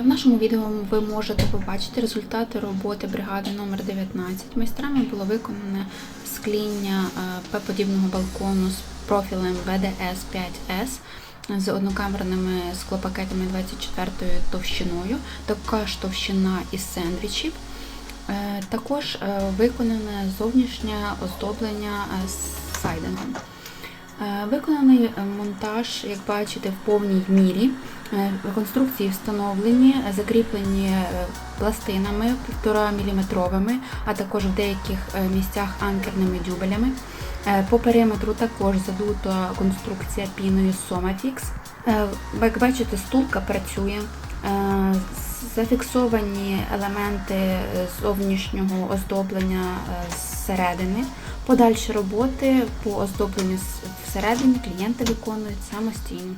В нашому відео ви можете побачити результати роботи бригади номер 19 Майстрами було виконане скління е, П-подібного балкону з профілем VDS 5S з однокамерними склопакетами 24 товщиною, така ж товщина із сендвічів. Е, Також е, виконане зовнішнє оздоблення е, з сайдингом. Виконаний монтаж, як бачите, в повній мірі. Конструкції встановлені, закріплені пластинами 1,5 мм, а також в деяких місцях анкерними дюбелями. Е, По периметру також задута конструкція піною Somafix. Е, Як бачите, стулка працює. Е, Зафіксовані елементи зовнішнього оздоблення зсередини. Подальші роботи по оздобленню всередині клієнти виконують самостійно.